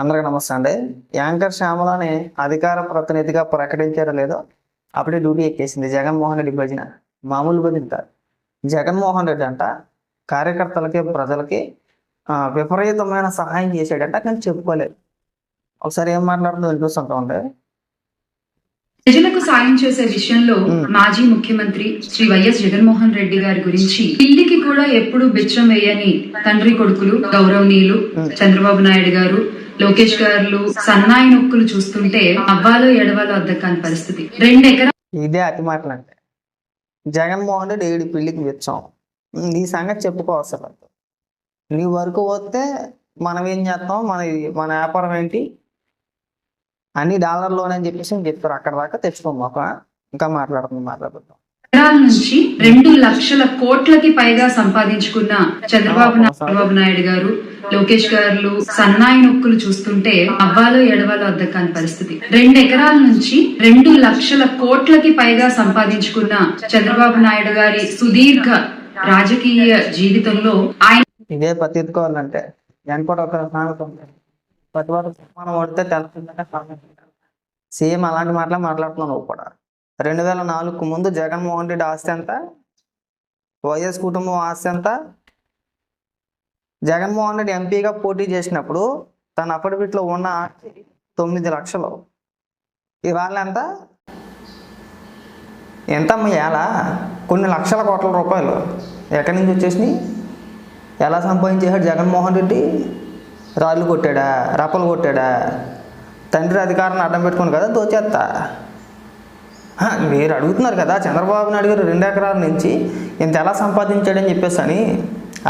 అందరికీ నమస్తే అండి. యాంకర్ శ్యామలని అధికార ప్రతినిధిగా ప్రకటించారో లేదో అప్పుడే డ్యూటీ ఎక్కేసింది జగన్మోహన్ రెడ్డి భజన. మామూలు భజన కాదు. జగన్మోహన్ రెడ్డి అంట కార్యకర్తలకి ప్రజలకి విపరీతమైన సహాయం చేశాడంట కానీ చెప్పుకోలేదు. ఒకసారి ఏం మాట్లాడుతుందో వినిపిస్తుంటా ఉండే ప్రజలకు సాయం చేసే విషయంలో మాజీ ముఖ్యమంత్రి శ్రీ వైఎస్ జగన్మోహన్ రెడ్డి గారి గురించి పిల్లికి కూడా ఎప్పుడు బిచ్చం వేయని తండ్రి కొడుకులు గౌరవనీయులు చంద్రబాబు నాయుడు గారు లోకేష్ గారు సన్నాయి నొక్కులు చూస్తుంటే అవ్వాలో ఎడవాలో అద్దం కాని పరిస్థితి. రెండు ఎకరా ఇదే అతి మాటలు అంటే. జగన్మోహన్ రెడ్డి ఏడు పిల్లికి వెచ్చాం నీ సంగతి చెప్పుకోవసరం నీ వరకు పోతే మనం ఏం చేస్తాం? మన మన వ్యాపారం ఏంటి? అన్ని డాలర్లోనే అని చెప్పేసి చెప్తారు. అక్కడ దాకా తెచ్చుకోం ఒక ఇంకా మాట్లాడుతుంది మాట్లాడుతాం ఎకరాల నుంచి రెండు లక్షల కోట్లకి పైగా సంపాదించుకున్న చంద్రబాబు చంద్రబాబు నాయుడు గారు లోకేష్ గారు సన్నాయి నొక్కులు చూస్తుంటే అవ్వాలో ఎడవాలో అద్దం కాని పరిస్థితి. రెండు ఎకరాల నుంచి రెండు లక్షల కోట్లకి పైగా సంపాదించుకున్న చంద్రబాబు నాయుడు గారి సుదీర్ఘ రాజకీయ జీవితంలో ఆయన ఇదే పత్తికోవాలంటే వెనకటి ఒక సామెత ఉంటుంది ప్రతి మనం పడితే తెలుస్తుందంటే సేమ్ అలాంటి మాటలే మాట్లాడుతున్నావు నువ్వు కూడా. రెండు వేల నాలుగుకు ముందు జగన్మోహన్ రెడ్డి ఆస్తి ఎంత? వైఎస్ కుటుంబం ఆస్తి ఎంత? జగన్మోహన్ రెడ్డి ఎంపీగా పోటీ చేసినప్పుడు తన అఫిడవిట్లో ఉన్న ఆస్తి తొమ్మిది లక్షలు. ఇవాళ ఎంత? ఎంత ఎలా కొన్ని లక్షల కోట్ల రూపాయలు. ఎక్కడి నుంచి వచ్చేసినాయి? ఎలా సంపాదించేశాడు జగన్మోహన్ రెడ్డి? రాళ్ళు కొట్టాడా? రప్పలు కొట్టాడా? తండ్రి అధికారాన్ని అడ్డం పెట్టుకుని కదా దోచేస్తా మీరు అడుగుతున్నారు కదా చంద్రబాబు నాయుడు గారు రెండు ఎకరాల నుంచి. ఇంత ఎలా సంపాదించాడని చెప్పేసి అని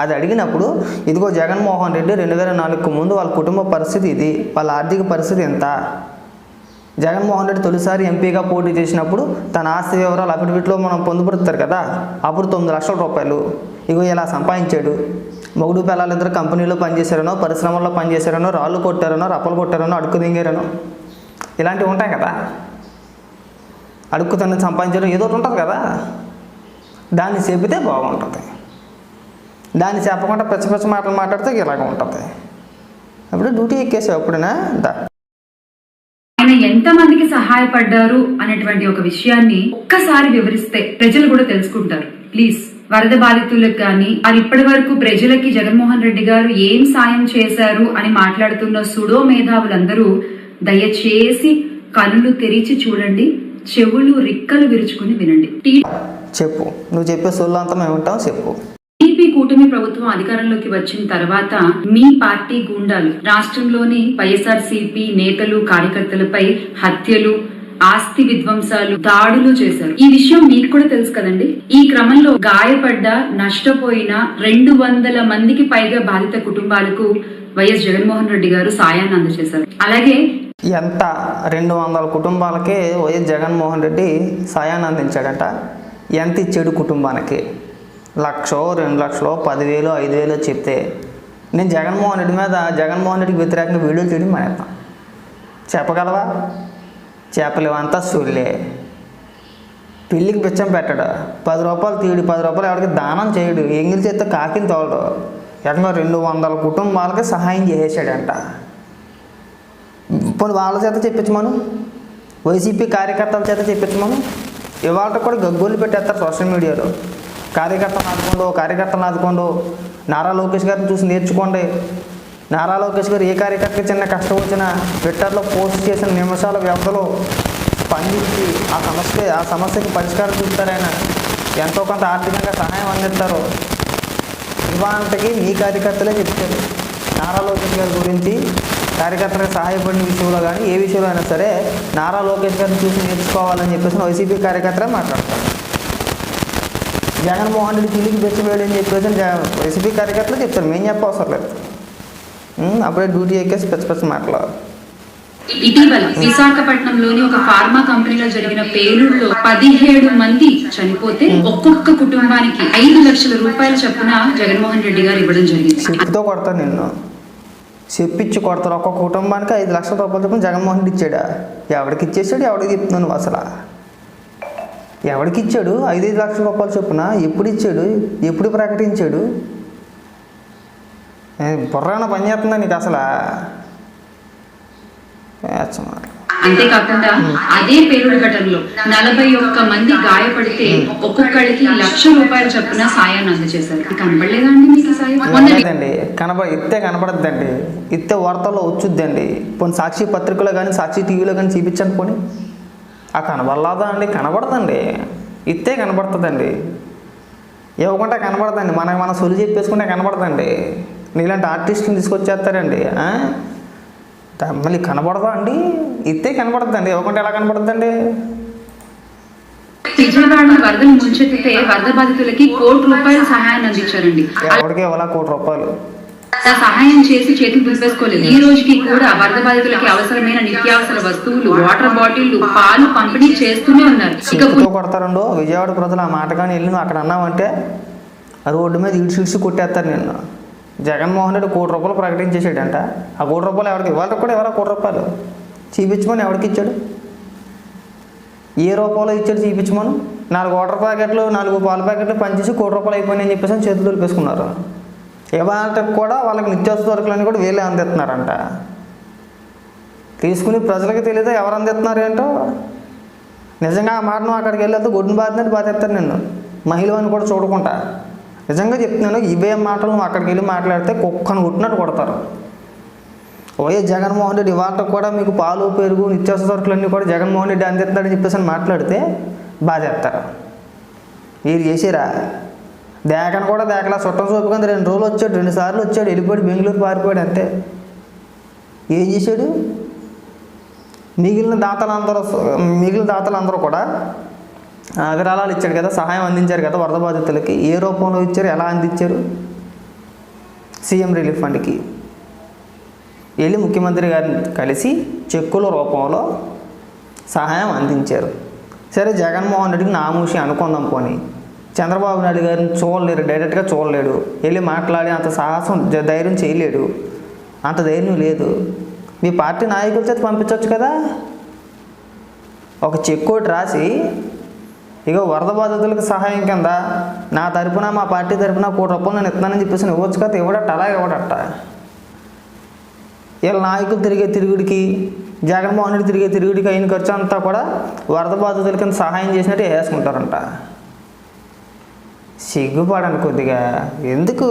అది అడిగినప్పుడు ఇదిగో జగన్మోహన్ రెడ్డి రెండు వేల నాలుగుకు ముందు వాళ్ళ కుటుంబ పరిస్థితి ఇది వాళ్ళ ఆర్థిక పరిస్థితి ఎంత? జగన్మోహన్ రెడ్డి తొలిసారి ఎంపీగా పోటీ చేసినప్పుడు తన ఆస్తి వివరాలు అఫిడవిట్లో మనం పొందుపరుస్తారు కదా అప్పుడు తొమ్మిది లక్షల రూపాయలు. ఇగో ఇలా సంపాదించాడు. మొగుడు పిల్లలు ఇద్దరు కంపెనీలో పనిచేశారనో పరిశ్రమల్లో పనిచేశారనో రాళ్ళు కొట్టారనో రప్పలు కొట్టారనో అడుక్కు దింగారనో. ఇలాంటివి ఉంటాయి కదా. అడుక్కు తను సంపాదించడం ఏదో ఒకటి ఉంటుంది కదా. దాన్ని చెబితే బాగుంటుంది. దాన్ని చెప్పకుండా పిచ్చ పిచ్చ మాటలు మాట్లాడితే ఇలాగ ఉంటుంది. అప్పుడు డ్యూటీ ఎక్కేసావు అప్పుడునా దా. ఆయన ఎంతమందికి సహాయపడ్డారు అనేటువంటి ఒక విషయాన్ని ఒక్కసారి వివరిస్తే ప్రజలు కూడా తెలుసుకుంటారు. ప్లీజ్. వరద బాధితులకు కానీ వారు ఇప్పటి వరకు ప్రజలకి జగన్మోహన్ రెడ్డి గారు ఏం సాయం చేశారు అని మాట్లాడుతున్న సుడో మేధావులందరూ దయచేసి కళ్ళు తెరిచి చూడండి చెవులు రిక్కలు విరుచుకుని వినండి. చెప్పు. నువ్వు చెప్పే సొల్లు అంతా మేము ఉంటాం చెప్పు. టీడీపీ కూటమి ప్రభుత్వం అధికారంలోకి వచ్చిన తర్వాత మీ పార్టీ గూండాలు రాష్ట్రంలోని వైఎస్ఆర్ నేతలు కార్యకర్తలపై హత్యలు ఆస్తి విధ్వంసాలు దాడులు చేశారు. ఈ విషయం మీకు కూడా తెలుసు కదండి? ఈ క్రమంలో గాయపడ్డ నష్టపోయిన రెండు వందల మందికి పైగా బాధిత కుటుంబాలకు వైఎస్ జగన్మోహన్ రెడ్డి గారు సాయాన్ని అందజేశారు. అలాగే ఎంత? రెండు వందల కుటుంబాలకి వైఎస్ జగన్మోహన్ రెడ్డి సాయాన్ని అందించాడట. ఎంత ఇచ్చాడు కుటుంబానికి? లక్షో రెండు లక్షలో పదివేలు ఐదు వేలు చెప్తే. నేను జగన్మోహన్ రెడ్డి మీద జగన్మోహన్ రెడ్డికి వ్యతిరేకంగా వీడియోలు చేయడం మానేస్తాను చెప్పగలవా? చేపలు ఇవంతా సూళ్ళే పిల్లికి పిచ్చం పెట్టడు. పది రూపాయలు తీయడు పది రూపాయలు ఎవరికి దానం చేయడు. ఎంగిలి చేస్తే కాకిని తోలడు. ఏకంగా రెండు వందల కుటుంబాలకి సహాయం చేసేసాడంట పోనీ వాళ్ళ చేత చెప్పించమను వైసీపీ కార్యకర్తల చేత చెప్పించమను ఇవాళ కూడా గగ్గోలు పెట్టేస్తారు సోషల్ మీడియాలో. కార్యకర్తలు ఆదుకోండు కార్యకర్తలు ఆదుకోండు. నారా లోకేష్ గారిని చూసి నేర్చుకోండి. నారా లోకేష్ గారు ఏ కార్యకర్తకి చిన్న కష్టం వచ్చినా ట్విట్టర్లో పోస్ట్ చేసిన నిమిషాల వ్యవధిలో స్పందించి ఆ సమస్య ఆ సమస్యకి పరిష్కారం చూస్తారైనా ఎంతో కొంత ఆర్థికంగా సహాయం అందిస్తారు. ఇవాళకి మీ కార్యకర్తలే చెప్తారు. నారా లోకేష్ గారి గురించి కార్యకర్తలకు సహాయపడిన విషయంలో కానీ ఏ విషయంలో అయినా సరే నారా లోకేష్ గారిని చూసి నేర్చుకోవాలని చెప్పేసి వైసీపీ కార్యకర్తలే మాట్లాడతారు జగన్మోహన్ రెడ్డి పిల్లికి బెచ్చవేయడు అని చెప్పేసి వైసీపీ కార్యకర్తలు చెప్తారు. మేము చెప్పవసరం లేదు. అప్పుడే డ్యూటీ ఎక్కేసి పెద్ద పెద్ద మాటలు. ఇటీవల విశాఖపట్నంలోని ఒక ఫార్మా కంపెనీలో జరిగిన పేలుడులో పదిహేడు మంది చనిపోతే ఒక్కొక్క కుటుంబానికి ఐదు లక్షల రూపాయల చొప్పున జగన్మోహన్ రెడ్డి గారు ఇవ్వడం జరిగింది. చెప్పుతో కొడతారు నిన్ను. చెప్పించి కొడతారు. ఒక్కొక్క కుటుంబానికి ఐదు లక్షల రూపాయలు చొప్పున జగన్మోహన్ రెడ్డి ఇచ్చాడా? ఎవడికి ఇచ్చేసాడు? ఎవడికి చెప్తున్నావు నువ్వు అసలు? ఎవడికి ఇచ్చాడు? ఐదైదు లక్షల రూపాయలు చొప్పున ఎప్పుడు ఇచ్చాడు? ఎప్పుడు ప్రకటించాడు? ఏ, బుర్ర ఏమైనా పని చేస్తుందా నీకు అసలు? అంతేకాకుండా అదే పేలుడు ఘటనలో నలభై ఒక్క మంది గాయపడితే ఒక్కొక్కడికి లక్ష రూపాయల చొప్పున సాయాన్ని అందజేశారు. ఇది కనబడలేదా అండి మీకు ఇత్తే కనబడద్దండి. ఇత్తే వార్తల్లో వచ్చుద్దండి. పోనీ సాక్షి పత్రికలో కానీ సాక్షి టీవీలో కానీ చూపించండి పోనీ. ఆ కనబడలాదా అండి? కనబడదండి. ఇత్తే కనబడుతుందండి. ఇవ్వకుండా కనబడదండి. మనకి మన సొలి చెప్పేసుకుంటే కనబడదండి. నీలాంటి ఆర్టిస్ట్ని తీసుకొచ్చేస్తారండి మళ్ళీ కనబడదా అండి? ఇత్తే కనబడద్దండి ఇవ్వకుండా ఎలా కనబడద్దండి? వరదలు ముంచెత్తితే వరద బాధితులకి కోటి రూపాయల సహాయాన్ని అందించారండి. ఎవరికి ఇవ్వాలా కోటి రూపాయలు? సహాయం చేసి చేతికి దులిపేసుకోలేదు. ఈ రోజుకి కూడా వరద బాధితులకి అవసరమైన నిత్యావసర వస్తువులు వాటర్ బాటిళ్ళు పాలు పంపిణీ చేస్తూనే ఉన్నారు. కొడతారండో? విజయవాడ ప్రజలు ఆ మాట కానీ వెళ్ళి అక్కడ అన్నావంటే ఆ రోడ్డు మీద ఇడిచి ఇడిచి కొట్టేస్తారు నిన్ను. జగన్మోహన్ రెడ్డి కోటి రూపాయలు ప్రకటించేసాడంట ఆ కోటి రూపాయలు ఎవరికి? ఇవ్వాలి కూడా ఎవరా కోటి రూపాయలు. చూపించమని ఎవరికి ఇచ్చాడు? ఏ రూపాయలు ఇచ్చాడు చూపించమను? నాలుగు వాటర్ ప్యాకెట్లు నాలుగు పాల ప్యాకెట్లు పనిచేసి కోటి రూపాయలు అయిపోయినాయని చెప్పేసి అని చేతులు దొరిపేసుకున్నారు ఇవాళకి కూడా వాళ్ళకి నిత్యావసర సరుకులన్నీ కూడా వీళ్ళే అందిస్తున్నారంట. తీసుకుని ప్రజలకు తెలియదు ఎవరు అందిస్తున్నారు ఏంటో? నిజంగా ఆ మాటను అక్కడికి వెళ్ళేది గొడ్డును బాధినట్టు బాధేస్తాను నిన్ను. మహిళని కూడా చూడకుండా. నిజంగా చెప్తున్నాను ఇవే మాటలు అక్కడికి వెళ్ళి మాట్లాడితే కుక్కను కొట్టినట్టు కొడతారు. వైఎస్ జగన్మోహన్ రెడ్డి ఇవాళ కూడా మీకు పాలు పెరుగు నిత్యావసర సరుకులన్నీ కూడా జగన్మోహన్ రెడ్డి అందిస్తున్నాడని చెప్పేసి అని మాట్లాడితే బాధేస్తారు మీరు చేసారా? దేకను కూడా దేకలా చుట్టం చూపుకుంది రెండు రోజులు వచ్చాడు రెండు సార్లు వచ్చాడు వెళ్ళిపోయాడు బెంగళూరు పారిపోయాడు అంతే. ఏం చేశాడు? మిగిలిన దాతలందరూ మిగిలిన దాతలందరూ కూడా విరాళాలు ఇచ్చాడు కదా సహాయం అందించారు కదా వరద బాధితులకి ఏ రూపంలో ఇచ్చారు ఎలా అందించారు? సీఎం రిలీఫ్ ఫండ్కి. వెళ్ళి ముఖ్యమంత్రి గారిని కలిసి చెక్కుల రూపంలో సహాయం అందించారు. సరే జగన్మోహన్ రెడ్డికి నామూషి అనుకుందాం పోనీ. చంద్రబాబు నాయుడు గారిని చూడలేరు డైరెక్ట్గా చూడలేడు. వెళ్ళి మాట్లాడి అంత సాహసం ధైర్యం చేయలేడు. అంత ధైర్యం లేదు. మీ పార్టీ నాయకుల చేత పంపించవచ్చు కదా? ఒక చెక్ ఒకటి రాసి ఇక వరద బాధితులకు సహాయం కింద నా తరపున మా పార్టీ తరపున కోటి రూపాయలు నేను ఇస్తున్నానని చెప్పేసి ఇవ్వచ్చు కదా ఇవ్వడట అలా ఇవ్వడట. వీళ్ళ నాయకులు తిరిగే తిరుగుడికి జగన్మోహన్ రెడ్డి తిరిగే తిరుగుడికి అయిన ఖర్చు అంతా కూడా వరద బాధితుల కింద సహాయం చేసినట్టు వేసుకుంటారంట. సిగ్గుపడండి కొద్దిగా. ఎందుకు?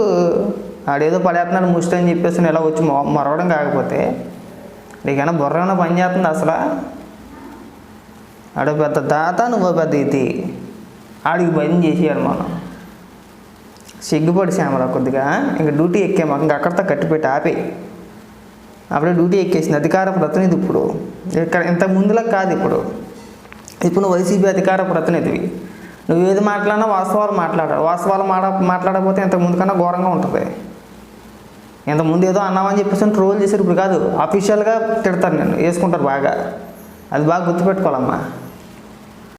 ఆడేదో పడేస్తున్నాడు ముష్టి అని చెప్పేసి ఇలా వచ్చి మొ- మొరవడం కాకపోతే నీకైనా బుర్ర ఏమైనా పని చేస్తుంది అసలు? ఆడ పెద్ద తాత నువ్వు పెద్ద ఇది ఆడికి భయం చేసేయాడు మనం. సిగ్గుపడి శ్యామరా కొద్దిగా ఇంక డ్యూటీ ఎక్కాము ఇంకా అక్కడితో కట్టిపెట్టి ఆపి. అప్పుడే డ్యూటీ ఎక్కేసింది అధికార ప్రతినిధి ఇప్పుడు. ఇక్కడ ఇంత ముందులా కాదు ఇప్పుడు. ఇప్పుడు నువ్వు వైసీపీ అధికార ప్రతినిధివి. నువ్వు ఏది మాట్లాడినా వాస్తవాలు మాట్లాడ వాస్తవాలు మాడ మాట్లాడకపోతే ఇంత ముందు కన్నా ఘోరంగా ఉంటుంది. ఇంత ముందు ఏదో అన్నామని చెప్పేసి ట్రోల్ చేసారు ఇప్పుడు కాదు అఫీషియల్గా తిడతారు నేను వేసుకుంటారు బాగా. అది బాగా గుర్తుపెట్టుకోవాలమ్మా.